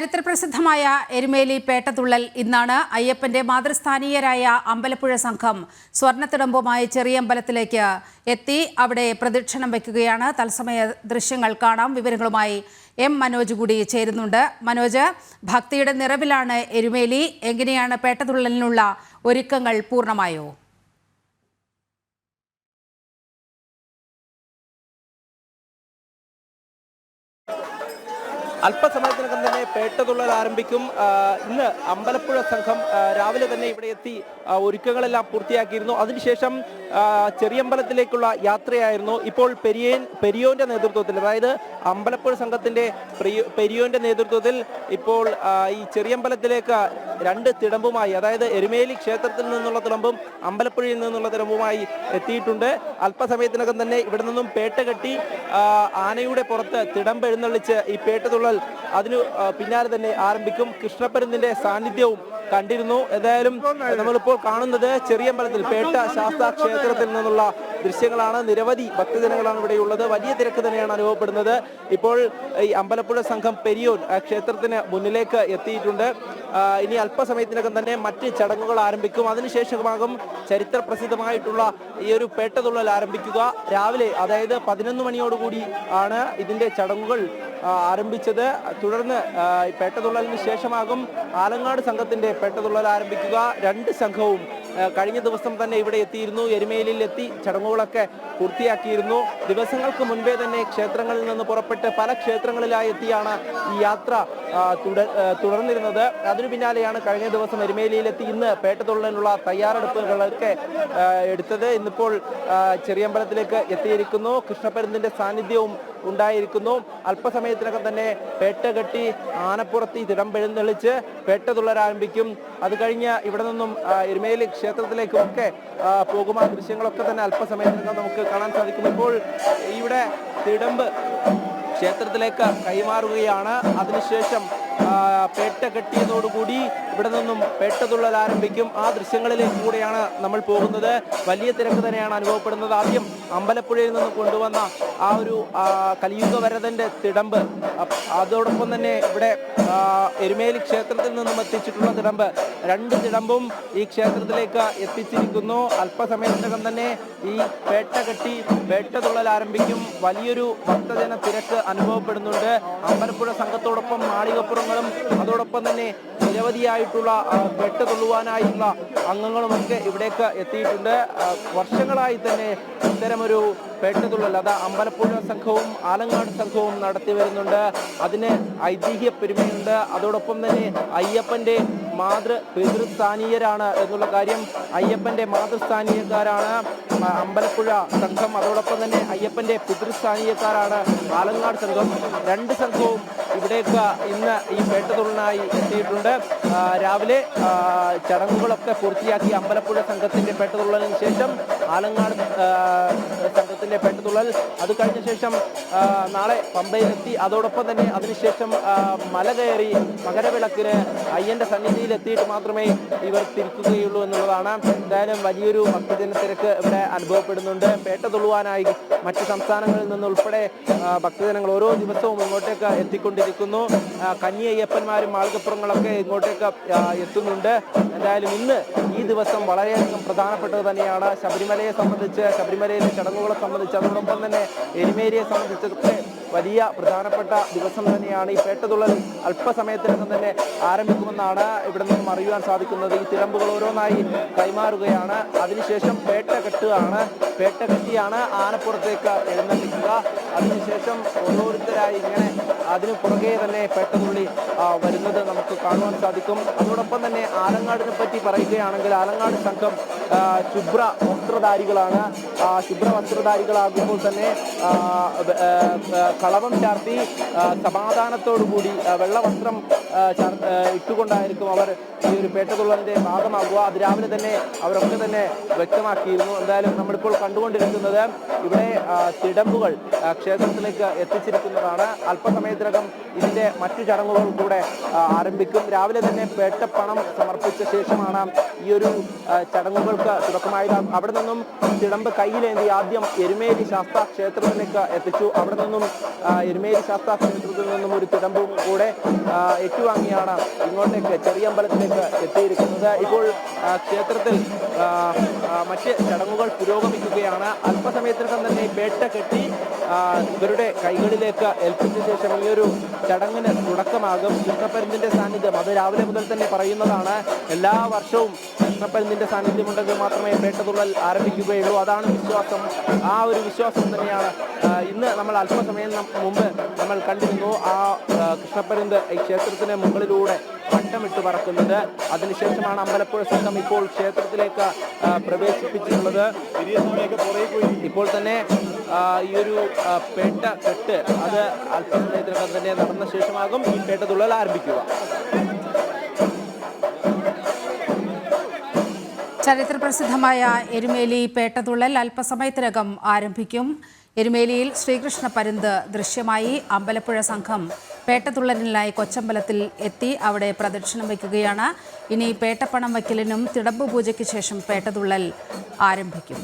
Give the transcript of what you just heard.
ചരിത്രപ്രസിദ്ധമായ എരുമേലി പേട്ടതുള്ളൽ ഇന്നാണ് അയ്യപ്പന്റെ മാതൃസ്ഥാനീയരായ അമ്പലപ്പുഴ സംഘം സ്വർണത്തിടമ്പുമായി ചെറിയമ്പലത്തിലേക്ക് എത്തി. അവിടെ പ്രദക്ഷിണം വയ്ക്കുകയാണ്. തത്സമയ ദൃശ്യങ്ങൾ കാണാം. വിവരങ്ങളുമായി എം മനോജ് കൂടി ചേരുന്നുണ്ട്. മനോജ് ഭക്തിയുടെ നിറവിലാണ് എരുമേലി. എങ്ങനെയാണ് പേട്ടതുള്ളലിനുള്ള ഒരുക്കങ്ങൾ പൂർണമായോ? അല്പസമയത്തിനകം തന്നെ പേട്ടതുള്ളൽ ആരംഭിക്കും. ഇന്ന് അമ്പലപ്പുഴ സംഘം രാവിലെ തന്നെ ഇവിടെ എത്തി ഒരുക്കങ്ങളെല്ലാം പൂർത്തിയാക്കിയിരുന്നു. അതിനുശേഷം ചെറിയമ്പലത്തിലേക്കുള്ള യാത്രയായിരുന്നു. ഇപ്പോൾ പെരിയൻ പെരിയോന്റെ നേതൃത്വത്തിൽ അതായത് അമ്പലപ്പുഴ സംഘത്തിന്റെ പെരിയോന്റെ നേതൃത്വത്തിൽ ഇപ്പോൾ ഈ ചെറിയമ്പലത്തിലേക്ക് രണ്ട് തിടമ്പുമായി അതായത് എരുമേലി ക്ഷേത്രത്തിൽ നിന്നുള്ള തിടമ്പും അമ്പലപ്പുഴയിൽ നിന്നുള്ള തിടമ്പുമായി എത്തിയിട്ടുണ്ട്. അല്പസമയത്തിനകം തന്നെ ഇവിടെ നിന്നും പേട്ട കെട്ടി ആനയുടെ പുറത്ത് തിടമ്പ് എഴുന്നള്ളിച്ച് ഈ പേട്ടതുള്ളൽ അതിനു പിന്നാലെ തന്നെ ആരംഭിക്കും. കൃഷ്ണപ്പരുന്നിന്റെ സാന്നിധ്യവും കണ്ടിരുന്നു. ഏതായാലും നമ്മളിപ്പോൾ കാണുന്നത് ചെറിയമ്പലത്തിൽ പേട്ട ശാസ്താ ക്ഷേത്രത്തിൽ നിന്നുള്ള ദൃശ്യങ്ങളാണ്. നിരവധി ഭക്തജനങ്ങളാണ് ഇവിടെയുള്ളത് വലിയ തിരക്ക് തന്നെയാണ് അനുഭവപ്പെടുന്നത്. ഇപ്പോൾ ഈ അമ്പലപ്പുഴ സംഘം പെരിയോൻ ക്ഷേത്രത്തിന് മുന്നിലേക്ക് എത്തിയിട്ടുണ്ട്. ഇനി അല്പസമയത്തിനകം തന്നെ മറ്റ് ചടങ്ങുകൾ ആരംഭിക്കും. അതിനുശേഷമാകും ചരിത്ര പ്രസിദ്ധമായിട്ടുള്ള ഈ ഒരു പേട്ടതുള്ളൽ ആരംഭിക്കുക. രാവിലെ അതായത് പതിനൊന്ന് മണിയോടുകൂടി ആണ് ഇതിന്റെ ചടങ്ങുകൾ ആരംഭിച്ചത്. തുടർന്ന് പേട്ടതുള്ളലിന് ശേഷമാകും ആലങ്ങാട് സംഘത്തിന്റെ പേട്ടതുള്ളൽ ആരംഭിക്കുക. രണ്ട് സംഘവും കഴിഞ്ഞ ദിവസം തന്നെ ഇവിടെ എത്തിയിരുന്നു. എരുമേലിൽ എത്തി ചടങ്ങുകളൊക്കെ പൂർത്തിയാക്കിയിരുന്നു. ദിവസങ്ങൾക്ക് മുൻപേ തന്നെ ക്ഷേത്രങ്ങളിൽ നിന്ന് പുറപ്പെട്ട് പല ക്ഷേത്രങ്ങളിലായി എത്തിയാണ് ഈ യാത്ര തുട- തുടർന്നിരുന്നത്. അതിനു പിന്നാലെയാണ് കഴിഞ്ഞ ദിവസം എരുമേലിയിലെത്തി ഇന്ന് പേട്ടതുള്ളലിനുള്ള തയ്യാറെടുപ്പുകളൊക്കെ എടുത്തത്. ഇന്നിപ്പോൾ ചെറിയമ്പലത്തിലേക്ക് എത്തിയിരിക്കുന്നു. കൃഷ്ണപരുന്തിന്റെ സാന്നിധ്യവും ഉണ്ടായിരിക്കുന്നു. അല്പസമയത്തിനകം തന്നെ പേട്ട കെട്ടി ആനപ്പുറത്തി തിടമ്പെഴുന്നള്ളിച്ച് പേട്ട തുള്ളരാരംഭിക്കും അത് കഴിഞ്ഞ് ഇവിടെ നിന്നും എരുമേലി ക്ഷേത്രത്തിലേക്കും ഒക്കെ ആ, ദൃശ്യങ്ങളൊക്കെ തന്നെ അല്പസമയത്തിനകം നമുക്ക് കാണാൻ സാധിക്കും. ഇപ്പോൾ ഇവിടെ തിടമ്പ് ക്ഷേത്രത്തിലേക്ക് കൈമാറുകയാണ്. അതിനുശേഷം പേട്ട കെട്ടിയതോടുകൂടി ഇവിടെ നിന്നും പേട്ടതുള്ളൽ ആരംഭിക്കും. ആ ദൃശ്യങ്ങളിലേക്ക് കൂടെയാണ് നമ്മൾ പോകുന്നത്. വലിയ തിരക്ക് തന്നെയാണ് അനുഭവപ്പെടുന്നത്. ആദ്യം അമ്പലപ്പുഴയിൽ നിന്ന് കൊണ്ടുവന്ന ആ ഒരു കലിയുഗ വരതന്റെ തിടമ്പ്. അതോടൊപ്പം തന്നെ ഇവിടെ എരുമേലി ക്ഷേത്രത്തിൽ നിന്നും എത്തിച്ചിട്ടുള്ള തിടമ്പ്. രണ്ട് തിടമ്പും ഈ ക്ഷേത്രത്തിലേക്ക് എത്തിച്ചിരിക്കുന്നു. അല്പസമയത്തിനകം തന്നെ ഈ പേട്ട കെട്ടി പേട്ടതുള്ളൽ ആരംഭിക്കും. വലിയൊരു ഭക്തജന തിരക്ക് അനുഭവപ്പെടുന്നുണ്ട്. അമ്പലപ്പുഴ സംഘത്തോടൊപ്പം മാളികപ്പുറങ്ങളും അതോടൊപ്പം തന്നെ നിരവധിയായിട്ടുള്ള വെട്ട് പേട്ട അംഗങ്ങളുമൊക്കെ ഇവിടേക്ക് എത്തിയിട്ടുണ്ട്. വർഷങ്ങളായി തന്നെ ഇത്തരമൊരു പേട്ടതുള്ളൽ അത് അമ്പലപ്പുഴ സംഘവും ആലങ്ങാട് സംഘവും നടത്തി വരുന്നുണ്ട്. അതിന് ഐതിഹ്യ പെരുമയുണ്ട്. അതോടൊപ്പം തന്നെ അയ്യപ്പന്റെ മാതൃ പിതൃസ്ഥാനീയരാണ് എന്നുള്ള കാര്യം അയ്യപ്പന്റെ മാതൃസ്ഥാനീയക്കാരാണ് അമ്പലപ്പുഴ സംഘം. അതോടൊപ്പം തന്നെ അയ്യപ്പന്റെ പിതൃസ്ഥാനീയക്കാരാണ് ആലങ്ങാട് സംഘം. രണ്ട് സംഘവും ഇവിടേക്ക് ഇന്ന് ഈ പേട്ടതുള്ളനായി എത്തിയിട്ടുണ്ട്. രാവിലെ ചടങ്ങുകളൊക്കെ പൂർത്തിയാക്കി അമ്പലപ്പുഴ സംഘത്തിന്റെ പേട്ടതുള്ളലിന് ശേഷം ആലങ്ങാട് സംഘത്തിന്റെ പേട്ടതുള്ളൽ അത് കഴിഞ്ഞ ശേഷം നാളെ പമ്പയിലെത്തി അതോടൊപ്പം തന്നെ അതിനുശേഷം മല കയറി മകരവിളക്കിന് അയ്യന്റെ സന്നിധിയിൽ എത്തിയിട്ട് മാത്രമേ ഇവർ തിരിക്കുകയുള്ളൂ എന്നുള്ളതാണ്. എന്തായാലും വലിയൊരു ഭക്തജന തിരക്ക് ഇവിടെ അനുഭവപ്പെടുന്നുണ്ട്. പേട്ട മറ്റ് സംസ്ഥാനങ്ങളിൽ നിന്നുൾപ്പെടെ ഭക്തജനങ്ങൾ ഓരോ ദിവസവും ഇങ്ങോട്ടേക്ക് എത്തിക്കൊണ്ടിരിക്കുന്നു. ആ, കന്നി അയ്യപ്പന്മാരും മാളികപ്പുറങ്ങളൊക്കെ ഇങ്ങോട്ടേക്ക് എത്തുന്നുണ്ട്. എന്തായാലും ഇന്ന് ഈ ദിവസം വളരെയധികം പ്രധാനപ്പെട്ടത് തന്നെയാണ്. ശബരിമലയെ സംബന്ധിച്ച് ശബരിമലയിലെ ചടങ്ങുകളെ സംബന്ധിച്ച് അതോടൊപ്പം തന്നെ എരുമേരിയെ സംബന്ധിച്ചൊക്കെ വലിയ പ്രധാനപ്പെട്ട ദിവസം തന്നെയാണ്. ഈ പേട്ടതുള്ളൽ അല്പസമയത്തിനകം തന്നെ ആരംഭിക്കുമെന്നാണ് ഇവിടെ നിന്നും അറിയുവാൻ സാധിക്കുന്നത്. ഈ തിരമ്പുകൾ ഓരോന്നായി കൈമാറുകയാണ്. അതിനുശേഷം പേട്ട കെട്ടുകയാണ് പേട്ട കെട്ടിയാണ് ആനപ്പുറത്തേക്ക് എഴുന്നള്ളിക്കുക. അതിനുശേഷം ഓരോരുത്തരായി ഇങ്ങനെ അതിന് പുറകെ തന്നെ പെട്ടതുള്ളി വരുന്നത് നമുക്ക് കാണുവാൻ സാധിക്കും. അതോടൊപ്പം തന്നെ ആലങ്ങാടിനെ പറ്റി പറയുകയാണെങ്കിൽ ആലങ്ങാട് സംഘം ശുഭ്ര വസ്ത്രധാരികളാണ്. ശുഭ്ര വസ്ത്രധാരികളാകുമ്പോൾ തന്നെ കളവം ചാർത്തി സമാധാനത്തോടുകൂടി വെള്ള വെള്ളവസ്ത്രം ഇട്ടുകൊണ്ടായിരിക്കും അവർ ഈ ഒരു പേട്ടതുള്ളതിന്റെ ഭാഗമാകുക. അത് രാവിലെ തന്നെ അവരൊക്കെ തന്നെ വ്യക്തമാക്കിയിരുന്നു. എന്തായാലും നമ്മളിപ്പോൾ കണ്ടുകൊണ്ടിരിക്കുന്നത് ഇവിടെ തിടമ്പുകൾ ക്ഷേത്രത്തിലേക്ക് എത്തിച്ചിരിക്കുന്നതാണ്. അല്പസമയത്തിനകം ഇതിന്റെ മറ്റു ചടങ്ങുകൾ കൂടെ ആരംഭിക്കും. രാവിലെ തന്നെ പേട്ടപ്പണം സമർപ്പിച്ച ശേഷമാണ് ഈ ഒരു ആ, ചടങ്ങുകൾക്ക് തുടക്കമായത്. അവിടെ നിന്നും തിടമ്പ് കയ്യിലേന്തി ആദ്യം എരുമേലി ശാസ്ത്ര ക്ഷേത്രത്തിലേക്ക് എത്തിച്ചു. അവിടെ നിന്നും എരുമേലി ശാസ്ത്ര ക്ഷേത്രത്തിൽ നിന്നും ഒരു തിടമ്പും കൂടെ ഏറ്റുവാങ്ങിയാണ് ഇങ്ങോട്ടേക്ക് ചെറിയ അമ്പലത്തിലേക്ക് എത്തിയിരിക്കുന്നത്. ഇപ്പോൾ ക്ഷേത്രത്തിൽ മറ്റ് ചടങ്ങുകൾ പുരോഗമിക്കുകയാണ്. അല്പസമയത്തിനകം തന്നെ പേട്ട കെട്ടി ഇവരുടെ കൈകളിലേക്ക് ഏൽപ്പിച്ച ശേഷം ഈ ഒരു ചടങ്ങിന് തുടക്കമാകും. കൃഷ്ണപ്പരുന്തിന്റെ സാന്നിധ്യം അത് രാവിലെ മുതൽ തന്നെ പറയുന്നതാണ്. എല്ലാ വർഷവും കൃഷ്ണപ്പരുന്തിന്റെ സാന്നിധ്യം ഉണ്ടെങ്കിൽ മാത്രമേ പേട്ടതുള്ളൽ ആരംഭിക്കുകയുള്ളൂ. അതാണ് വിശ്വാസം. ആ ഒരു വിശ്വാസം തന്നെയാണ്. ഇന്ന് നമ്മൾ അല്പസമയം മുമ്പ് നമ്മൾ കണ്ടിരുന്നു ആ കൃഷ്ണപ്പരുന്ത് ഈ ക്ഷേത്രത്തിന് മുകളിലൂടെ വട്ടമിട്ട് പറക്കുന്നത്. അതിനുശേഷമാണ് അമ്പലപ്പുഴ സംഘം ഇപ്പോൾ ക്ഷേത്രത്തിലേക്ക് പ്രവേശിപ്പിച്ചിട്ടുള്ളത്. ഇപ്പോൾ തന്നെ ഈ ഒരു പേട്ട കെട്ട് അത് അല്പസമയത്തിനകം തന്നെ നടന്ന ശേഷമാകും ഈ പേട്ട തുള്ളൽ ആരംഭിക്കുക. ചരിത്രപ്രസിദ്ധമായ എരുമേലി പേട്ടതുള്ളൽ അല്പസമയത്തിനകം ആരംഭിക്കും. എരുമേലിയിൽ ശ്രീകൃഷ്ണ പരുന്ത് ദൃശ്യമായി അമ്പലപ്പുഴ സംഘം പേട്ടതുള്ളലിനായി കൊച്ചമ്പലത്തിൽ എത്തി അവിടെ പ്രദക്ഷിണം വയ്ക്കുകയാണ്. ഇനി പേട്ടപ്പണം വയ്ക്കലിനും തിടമ്പ് പൂജയ്ക്ക് ശേഷം പേട്ടതുള്ളൽ ആരംഭിക്കും.